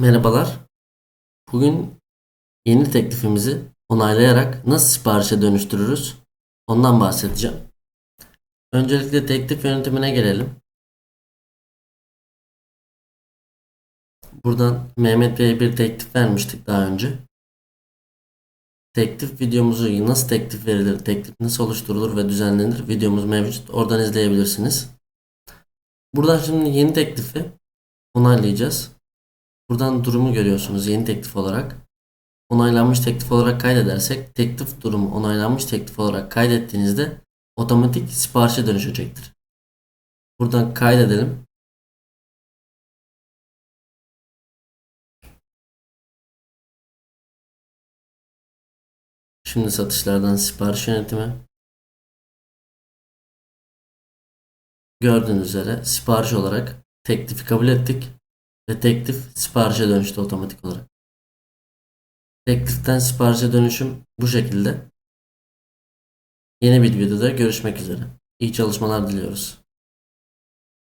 Merhabalar. Bugün yeni teklifimizi onaylayarak nasıl siparişe dönüştürürüz? Ondan bahsedeceğim. Öncelikle teklif yönetimine gelelim. Buradan Mehmet Bey'e bir teklif vermiştik daha önce. Teklif videomuzu nasıl teklif verilir, teklif nasıl oluşturulur ve düzenlenir videomuz mevcut. Oradan izleyebilirsiniz. Buradan şimdi yeni teklifi onaylayacağız. Buradan durumu görüyorsunuz yeni teklif olarak. Onaylanmış teklif olarak kaydedersek teklif durumu onaylanmış teklif olarak kaydettiğinizde otomatik siparişe dönüşecektir. Buradan kaydedelim. Şimdi satışlardan sipariş yönetimi. Gördüğünüz üzere sipariş olarak teklifi kabul ettik ve teklif siparişe dönüştü otomatik olarak. Tekliften siparişe dönüşüm bu şekilde. Yeni bir videoda görüşmek üzere. İyi çalışmalar diliyoruz.